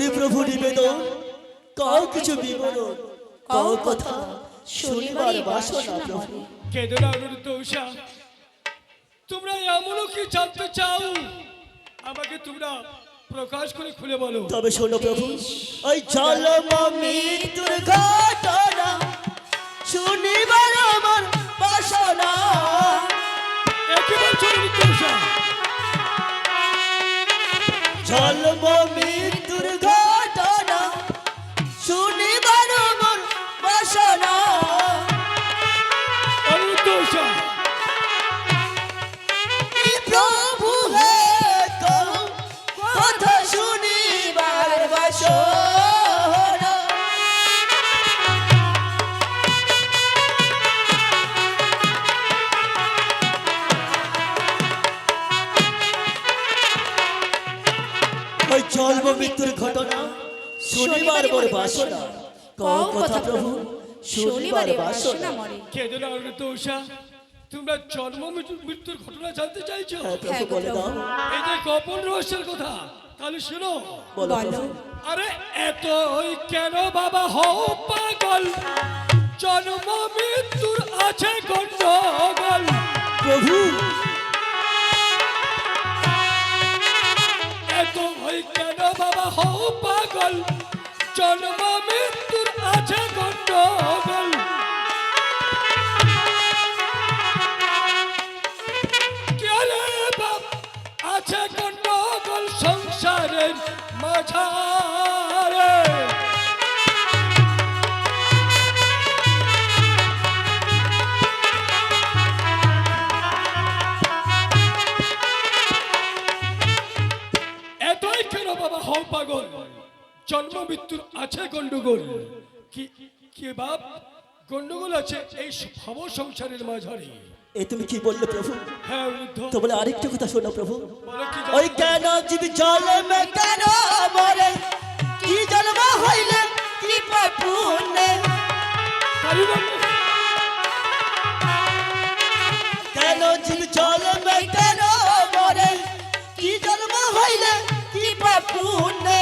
করি প্রভু নিবেদন। কাউ কিছু বিবরণ কাউ কথা শনিবার বাসনা প্রভু কেদরা উষা তোমরা এমনও কি জানতে চাও? আমাকে তোমরা প্রকাশ করে খুলে বলো। তবে শোনো প্রভু ওই জল মৃত্যুর ঘটনা শনিবার আমার বাসনা। একে বলছো অনুরুদ্ধ উষা জন্ম শুনিবার বাসনা মরে। উষা তোমরা জন্ম মৃত্যুর ঘটনা জানতে চাইছো? হ্যাঁ দাও। এই যে গোপন রহস্যের কথা তাহলে শোনো। বলো আরে এতই কেন বাবা হও পাগল? জন্ম মৃত্যুর আছে গন্ডগোল। প্রভু। এতই কেন বাবা হও পাগল? জন্ম মৃত্যুর বাবা হও পাগল? জন্ম মৃত্যুর আছে গন্ডগোল। কি কি বাপ? গন্ডগোল আছে এই ভাব সংসারের মাঝারে। এ তুমি কি বললে প্রভু? হ্যাঁ তো বলে আরেকটা কথা শোনো প্রভু। ওই কেন জীব জন্মে কেন মরে কি জন্ম হইলে কি পুণ্যে কেন জীব জন্মে কেন মরে কি জন্ম হইলে কি পুণ্যে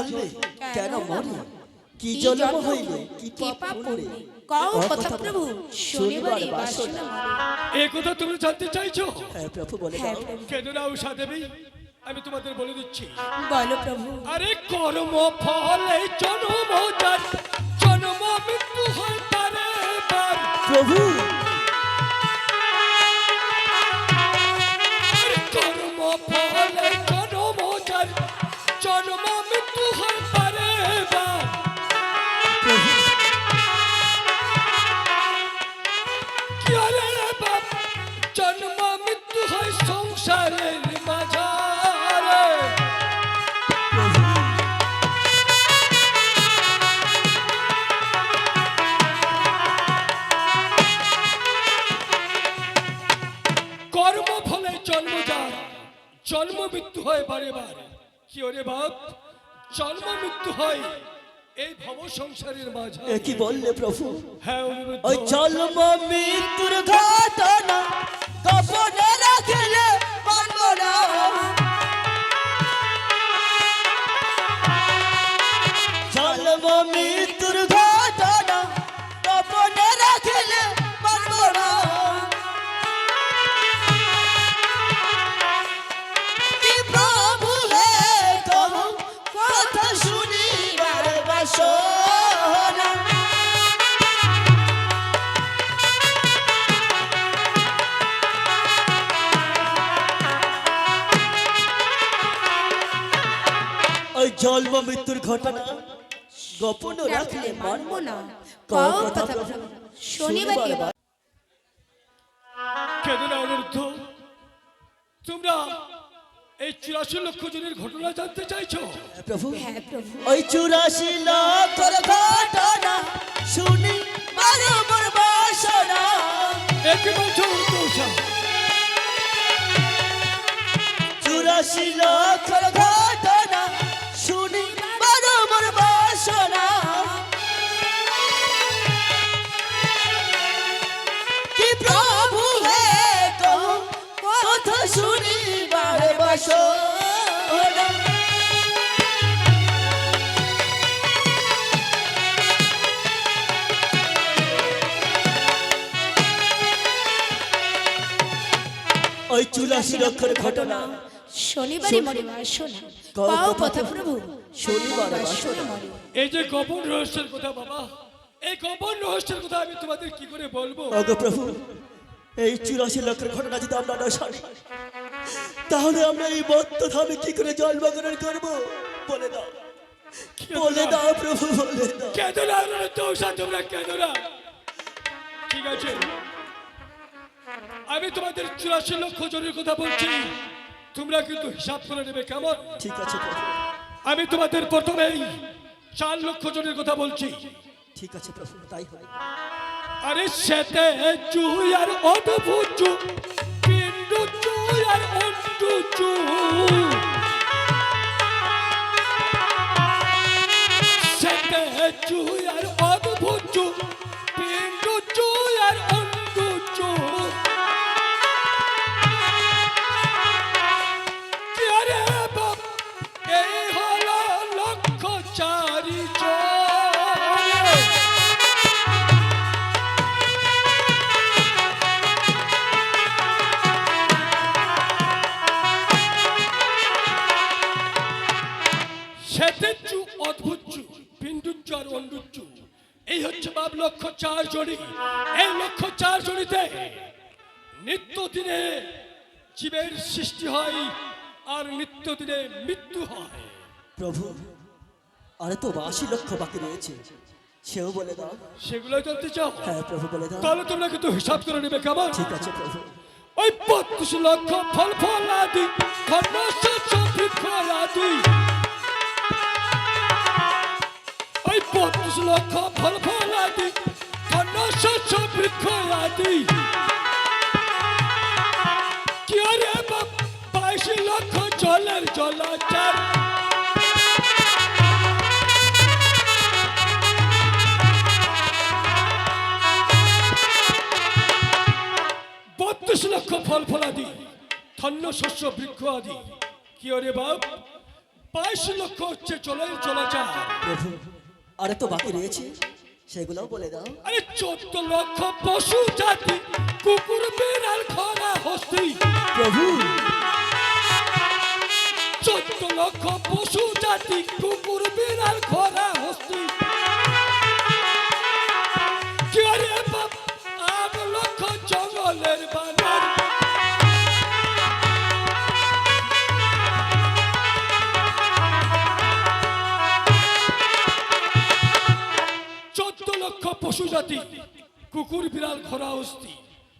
জন্মে কেন মরে? কি জন্ম হইলে? কি পাপ পুণ্যে পুণ্যে কও কথা প্রভু শনিবারে বাসনা এই কথা তুমি জানতে চাইছো? হ্যাঁ প্রভু বলে হ্যাঁ দাও। কেন না উষা দেবী আমি তোমাদের বলে দিচ্ছি। বলো প্রভু। আরে কর্ম ফলে জন্ম যার জন্ম মৃত্যু হয় তারে বার প্রভু সংসারের মাঝে এ কি বললে প্রভু হ্যাঁ অনুরোধ ওই জন্ম মৃত্যুর ঘটনা কপনে রাখলে জন্ম মৃত্যুর ঘটনা গোপন রাখলে মানব না। কও কথা শনিবারে তোমরা এই চুরাশি লক্ষ জনের ঘটনা জানতে চাইছো? প্রভু। হ্যাঁ প্রভু। ওই চুরাশি লক্ষর ঘটনা শুনি বাসনা। বলছো চুরাশি লক্ষর ওই চুরাশি লক্ষর ঘটনা। শনিবারে মরে বাসনা কও পাও কথা কথা প্রভু শনিবারে। মরে এই যে গোপন রহস্যের কথা বাবা এই গোপন রহস্যের কথা আমি তোমাদের কি করে বলব? ওগো প্রভু এই চুরাশি লক্ষের ঘটনা যদি আমরা না জানি তাহলে আমরা এই বদ্ধ ধামে কি করে জন্মগ্রহণ করব? বলে দাও। বলে দাও প্রভু বলে দাও। কেঁদো না তোমরা ঠিক আছে। আমি তোমাদের চুরাশি লক্ষ জনের কথা বলছি। তোমরা কিন্তু হিসাব করে নেবে কেমন? ঠিক আছে আমি তোমাদের প্রথমেই চার লক্ষ জনের কথা বলছি। ঠিক আছে প্রভু তাই হয়। আরে সেতে চুই আর অদ্ভুত চু পিন্ডু চুই আর অন্টু চু সেতে চুই আর লক্ষ চার জড়ি এই লক্ষ চার জড়িতে নিত্য দিনে জীবের সৃষ্টি হয় আর নিত্য দিনে মৃত্যু হয়। প্রভু আরে তো আশি লক্ষ বাকি রয়েছে। সেও বলে দাও। সেগুলো জানতে চাও? হ্যাঁ প্রভু বলে দাও। তাহলে তোমরা কিন্তু হিসাব করে নেবে কেমন? ঠিক আছে প্রভু। ওই বত্রিশ লক্ষ ফল ফল আদি ধর্ম শস্য বৃক্ষ আদি। ওই বত্রিশ লক্ষ ফল ফল আদি শস্য বৃক্ষ আদি কি বাপ বাইশ লক্ষ জলের জলাচার বত্রিশ লক্ষ ফল ফলাদি, ধন্য শস্য বৃক্ষ আদি। কি ওরে বাপ? বাইশ লক্ষ হচ্ছে জলাচার প্রভু আরে তো বাকি রয়েছে সেগুলোও বলে দাও। আরে চোদ্দ লক্ষ পশু জাতি কুকুর বেড়াল খরা হস্তি। প্রভু। চোদ্দ লক্ষ পশু জাতি কুকুর বেড়াল খরা হস্তি। পশু জাতি কুকুর বিড়াল খরা হস্তি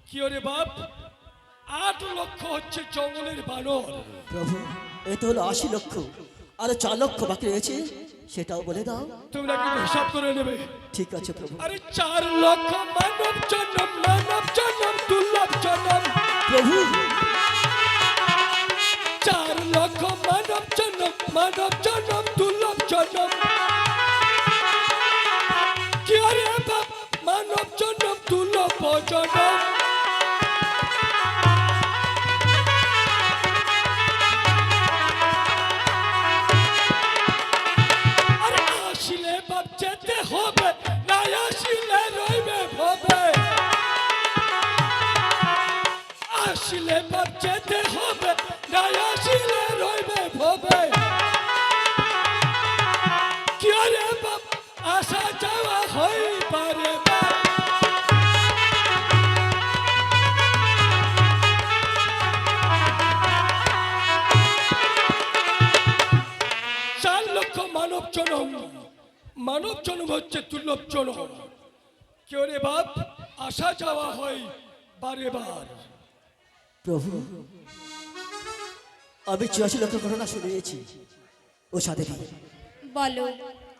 কি ওরে বাপ? আট লক্ষ হচ্ছে জঙ্গলের বানর। প্রভু এ তো হলো আশি লক্ষ। আরে চার লক্ষ বাকি রয়েছে সেটাও বলে দাও। তোমরা কিন্তু হিসাব করে নেবে। ঠিক আছে প্রভু। আরে চার লক্ষ মানব জন্ম মানব জন্ম দুর্লভ জন্ম। প্রভু! চার লক্ষ মানব জন্ম মানব জন্ম দুর্লভ জন্ম। মানব জন্ম হচ্ছে দুর্লভ জনম কেউ রে বাপ আসা যাওয়া হয় বারে বার। প্রভু আমি চুরাশি লক্ষ ঘটনা শুনিয়েছি। ও সাথে বলো।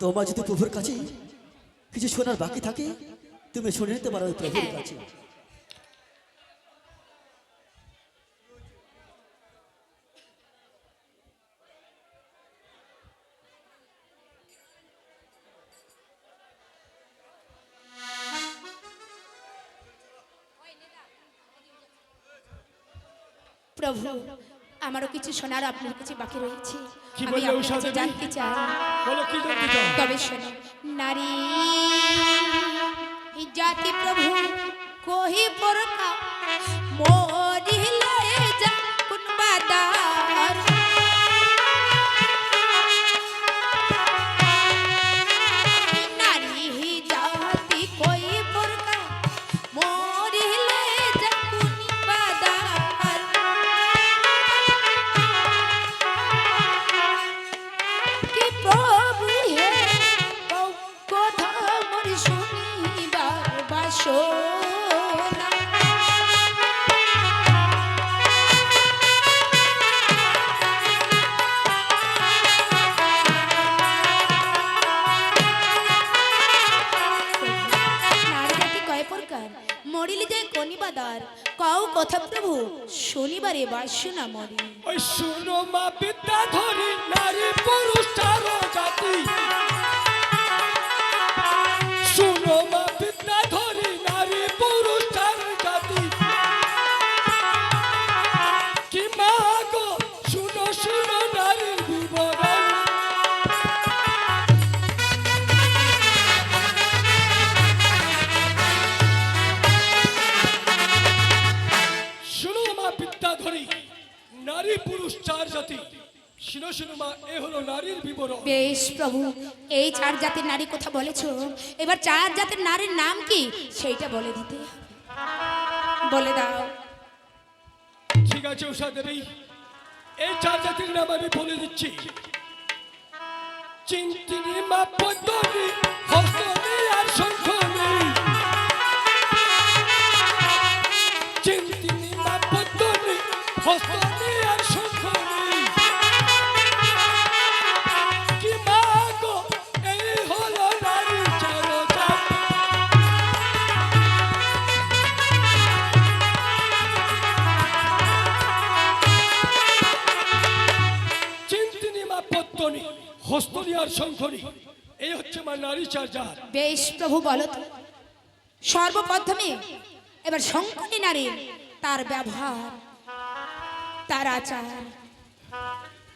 তোমার যদি প্রভুর কাছে কিছু শোনার বাকি থাকে তুমি শুনে নিতে পারো প্রভুর কাছে। প্রভু আমারও কিছু শোনার আপনার কাছে বাকি রয়েছে। আমি আপনার কাছে? জানতে চাই। তবে শোনো নারী জাতি প্রভু কহি পরকা বাসনা মরি ওই শুনো মা বিদ্যা শুনো শুনো এ হলো নারীর বিবরণ। বেশ প্রভু এই চার জাতির নারী কথা বলেছ। এবার চার জাতির নারীর নাম কি? সেইটা বলে দিতে বলে দাও। ঠিক আছে উষা দেবী। এই চার জাতির নাম আমি বলে দিচ্ছি। চিন্তিনি মা পদ্মনি হস্তনি আর শঙ্খনি। চিন্তিনি মা পদ্মনি হস্তনি হস্তনি এই হচ্ছে মা নারী চার বেশ প্রভু বলো সর্বপ্রথমে এবার শঙ্করী নারীর তার ব্যবহার তার আচার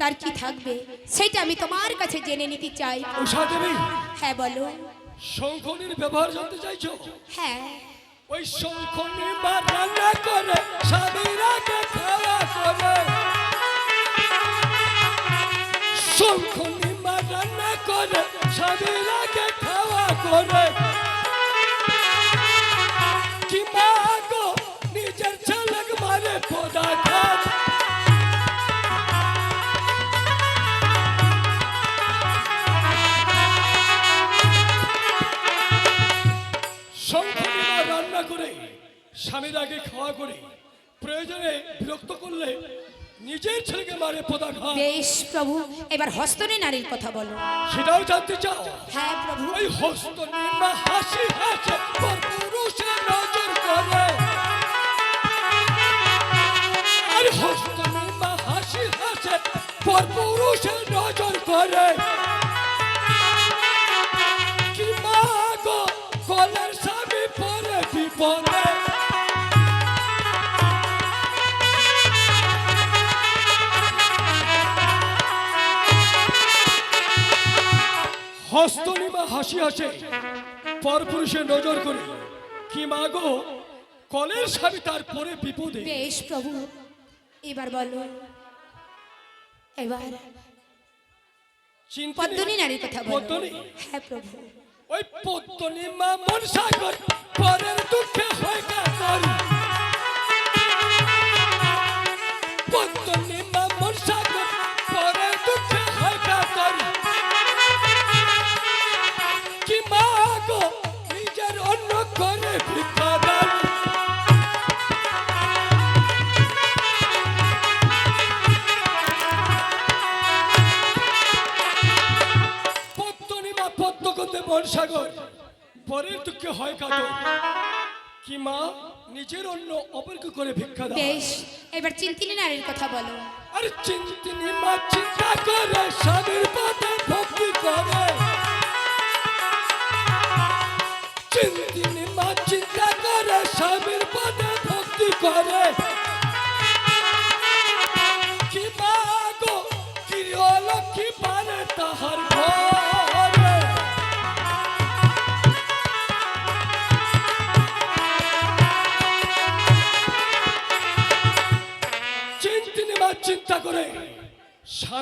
তার কি থাকবে সেটা আমি তোমার কাছে জেনে নিতে চাই। উষা দেবী হ্যাঁ বলো। শঙ্খনির ব্যবহার জানতে চাইছো? হ্যাঁ। ওই শঙ্খনি মা রান্না করে স্বামীরাকে খাওয়া করে। স্বামীরাকে খাওয়া করে। কি মা নিজের ছেলেক মারে পোদা খায় রান্না করে, স্বামীর আগে খাওয়া করে, প্রয়োজনে বিরক্ত করলে নিজের ছেলেকে মারে পোদা খায় বেশ প্রভু এবার হস্তনী নারীর কথা বলো। সেটাও জানতে চাও? হ্যাঁ প্রভু। ওই হস্ত নির্মা হাসি হাসে পর পুরুষে নজর করে। আর হস্ত নির্মা হাসি হাসে পর পুরুষের নজর করে। হস্তনিমা হাসি হাসে। পরপুরুষে নজর করে কি মাগো কলের স্বামী তার পরে বিপদে? বেশ প্রভু এবার বলো। এবার পদ্মনী নারীর কথা বলো। হ্যাঁ প্রভু। ওই পদ্মনী মা মন সাগর পরের দুঃখে হয় কাতর মন সাগর। পরের দুঃখে হয় কাতর। কি মা নিজের অন্য অপরকে করে ভিক্ষা দাও। বেশ এবার চিন্তিনী নারীর কথা বলো। আর চিন্তিনি মা চিন্তা করে স্বামীর পথে ভক্তি করে। চিন্তিনি মা চিন্তা করে স্বামীর পথে ভক্তি করে।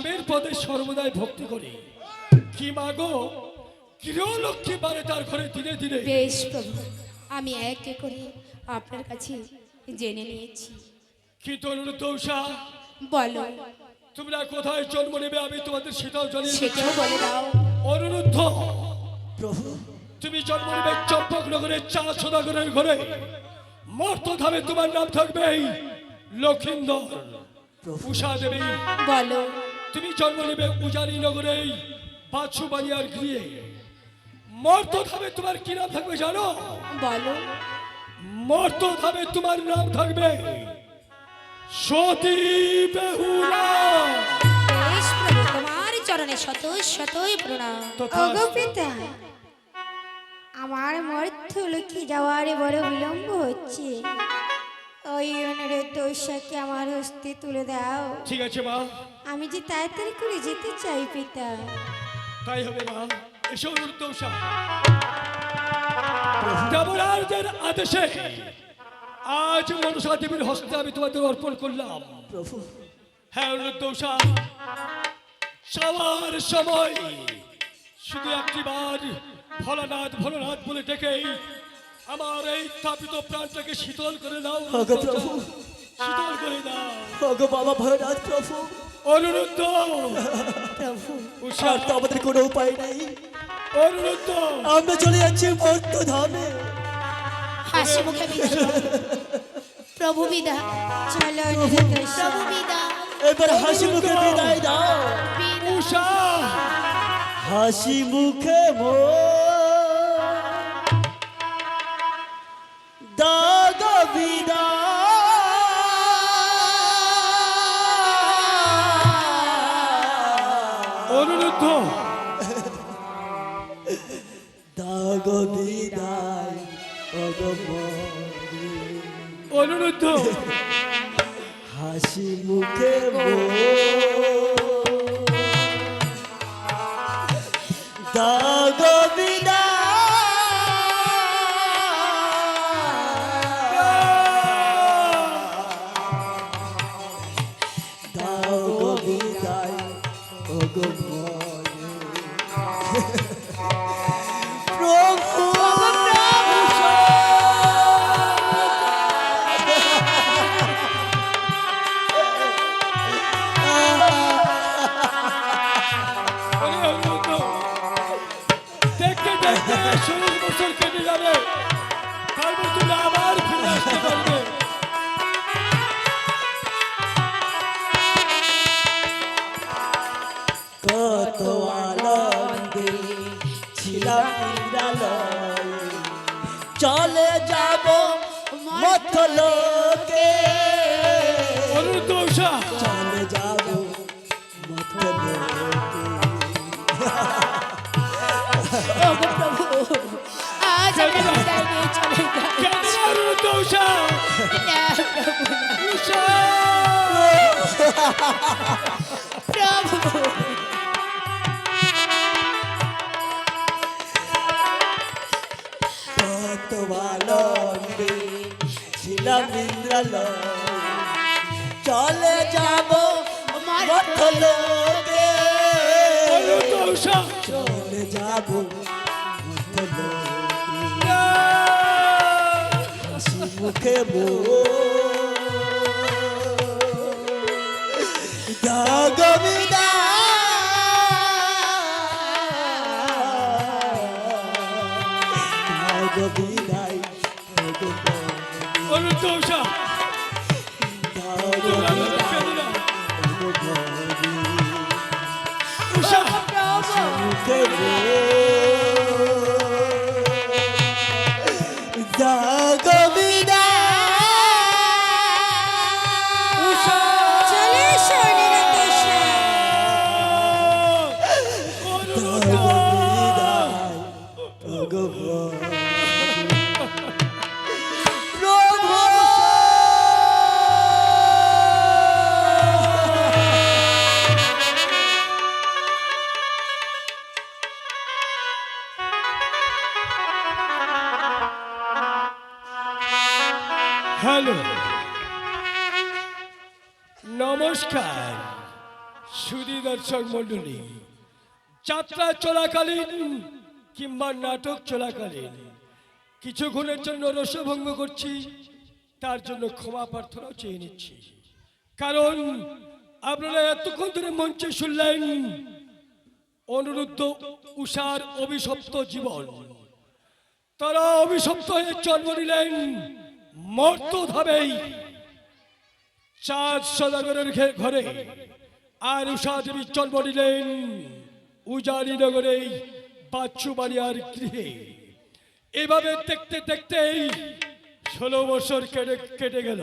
স্বামীর পদে সর্বদাই ভক্তি করি। কি মাগো গৃহলক্ষ্মী বারে তার ঘরে দিনে দিনে। বেশ প্রভু আমি এক এক করে আপনার কাছে জেনে নিয়েছি। কি তরুণ দৌসা বলো। তোমরা কোথায় জন্ম নেবে আমি তোমাদের সেটাও জানিয়ে দিচ্ছি। সেটাও বলে দাও। অনুরুদ্ধ প্রভু। তুমি জন্ম নেবে চম্পকনগরের চা সদাগরের ঘরে। মর্তধামে তোমার নাম থাকবে লক্ষিন্দর। উষা দেবী। বলো। তুমি জন্ম নেবে উজানি নগরেই বাছু বানিয়ার গৃহে। মর্তধামে তোমার কি নাম থাকবে জানো? বলো। মর্ত মর্তধামে তোমার নাম থাকবে সতী বেহুলা। তোমার চরণে শত শতই প্রণাম। ওগো পিতা আমার মর্থ লোকে যাওয়ার বড় বিলম্ব হচ্ছে। ওই অনুরোধ দোষাকে আমার হস্তে তুলে দাও। ঠিক আছে মা। আমি যে তাড়াতাড়ি করে যেতে চাই পিতা। তাই হবে মা এসো উর্দৌসা দেবরাজদের আদেশে আজ মনসা দেবীর হস্তে আমি তোমাদের অর্পণ করলাম। প্রভু। হ্যাঁ উর্দৌসা সবার সময় শুধু একটিবার ভোলানাথ ভোলানাথ বলে ডেকেই আমার এই তাপিত প্রাণটাকে শীতল করে দাও প্রভু। শীতল করে দাও। ওগো বাবা ভয়নাথ প্রভু। অনুরুদ্ধ। প্রভু উষা তো আমাদের কোনো উপায় নেই। অনুরুদ্ধ। আমরা চলে যাচ্ছি মর্ত ধামে হাসি মুখে। প্রভু বিদায় চলো প্রভু বিদায় এবার হাসি মুখে বিদায় দাও উষা। হাসি মুখে মো অনুরুদ্ধ হাসি মুখে মো মথলোকে অনুরুদ্ধ উষা চলে যাব মথলোকে ওগো প্রভু আজ আমরা বিদায় চলে যাই কেন অনুরুদ্ধ না প্রভু প্রভু কত আনন্দে ছিলাম নিরালয়ে চলে যাব মথলোকে চলে যাব হাসি মুখে মো দাগবিদা দর্শক মণ্ডলী, যাত্রা চলাকালীন কিংবা নাটক চলাকালীন কিছুক্ষণের জন্য রসভঙ্গ করছি, তার জন্য ক্ষমা প্রার্থনাও চেয়ে নিচ্ছি। কারণ আপনারা এতক্ষণ ধরে মঞ্চে শুনলেন, অনুরুদ্ধ উষার অভিশপ্ত জীবন। তারা অভিশপ্ত হয়ে জন্ম নিলেন মর্তধাবেই চার সদাগরের ঘরে। আর উষা দেবী জন্ম নিলেন উজানি নগরে বাচ্চুবাড়িয়ার গৃহে। এভাবে দেখতে দেখতেই ষোলো বছর কেটে কেটে গেল।